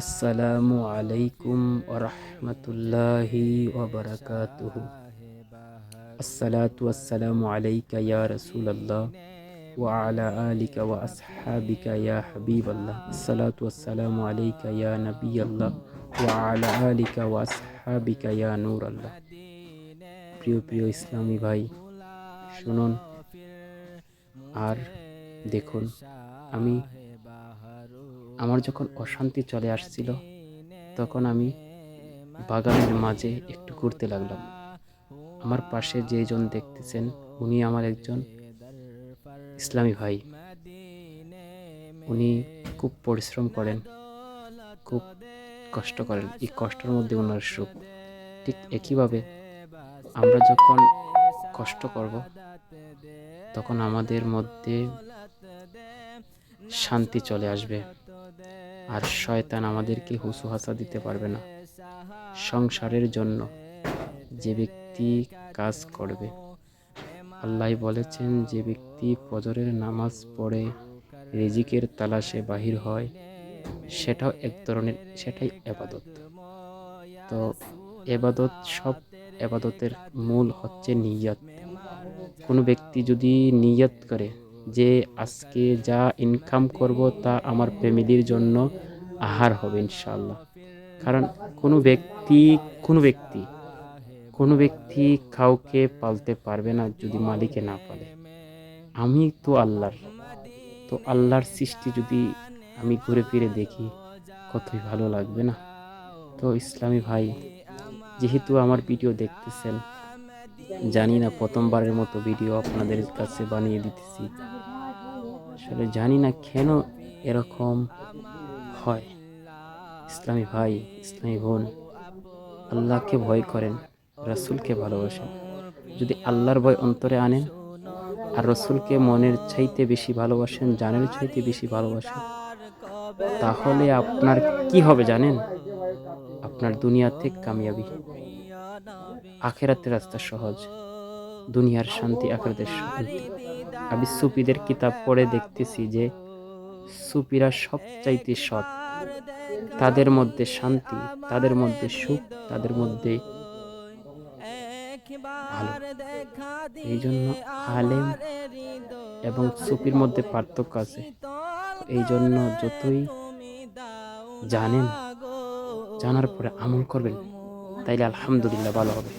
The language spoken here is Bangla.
আসসালামু আলাইকুম ওরহমতুল্লাহি ওবরাকাতুহ আসসালাতু আসসালামু আলাইকা ইয়া রাসূলুল্লাহ ওয়া আলা আলিকা ওয়া আসহাবিকা ইয়া হাবিবাল্লাহ আসসালাতু আসসালামু আলাইকা ইয়া নবিয়াল্লাহ ওয়া আলা আলিকা ওয়া আসহাবিকা ইয়া নূরাল্লাহ প্রিয় প্রিয় ইসলামী ভাই শুনুন আর দেখুন আমি আমার যখন অশান্তি চলে আসছিল, তখন আমি বাগানের মাঝে একটু ঘুরতে লাগলাম। আমার পাশে যেজন দেখতেছেন, উনি আমার একজন ইসলামী ভাই। উনি খুব পরিশ্রম করেন, খুব কষ্ট করেন। এই কষ্টের মধ্যে ওনার সুখ। ঠিক একইভাবে আমরা যখন কষ্ট করব, তখন আমাদের মধ্যে শান্তি চলে আসবে। আর শয়তান আমাদেরকে হুসু হাসা দিতে পারবে না। সংসারের জন্য যে ব্যক্তি কাজ করবে। আল্লাহ বলেছেন, যে ব্যক্তি ফজরের নামাজ পড়ে, রিজিকের তালাশে বাহির হয়, সেটাও এক ধরনের, সেটাই এবাদত। তো এবাদত সব এবাদতের মূল হচ্ছে নিয়ত। কোনো ব্যক্তি যদি নিয়ত করে যে আজকে যা ইনকাম করব তা আমার ফ্যামিলির জন্য আহার হবে ইনশাল্লাহ কারণ কোনো ব্যক্তি কোনো ব্যক্তি কোনো ব্যক্তি কাউকে পালতে পারবে না যদি মালিকে না পালে। আমি তো আল্লাহর তো আল্লাহর সৃষ্টি যদি আমি ঘুরে ফিরে দেখি, কতই ভালো লাগবে না। তো ইসলামী ভাই, যেহেতু আমার ভিডিও দেখতেছেন জানি না, প্রথমবারের মতো ভিডিও আপনাদের কাছে বানিয়ে দিতেছি। আসলে জানি না কেন এরকম হয়। ইসলামী ভাই, ইসলামী বোন, আল্লাহকে ভয় করেন, রসুলকে ভালোবাসেন। যদি আল্লাহর ভয় অন্তরে আনেন, আর রসুলকে মনের চাইতে বেশি ভালোবাসেন, জানের চাইতে বেশি ভালোবাসেন, তাহলে আপনার কি হবে জানেন? আপনার দুনিয়াতে কামিয়াবি। আখেরাতের রাস্তা সহজ। দুনিয়ার শান্তি আখেরাতের আমি সুপিদের কিতাব পড়ে দেখতেছি যে সুপিরা সবচাইতে সৎ। তাদের মধ্যে শান্তি, তাদের মধ্যে সুখ, তাদের মধ্যে এই জন্য আলেম এবং সুপির মধ্যে পার্থক্য আছে। এই জন্য যতই জানেন, জানার পরে আমল করবেন। তাইলে আলহামদুলিল্লাহ ভালো হবে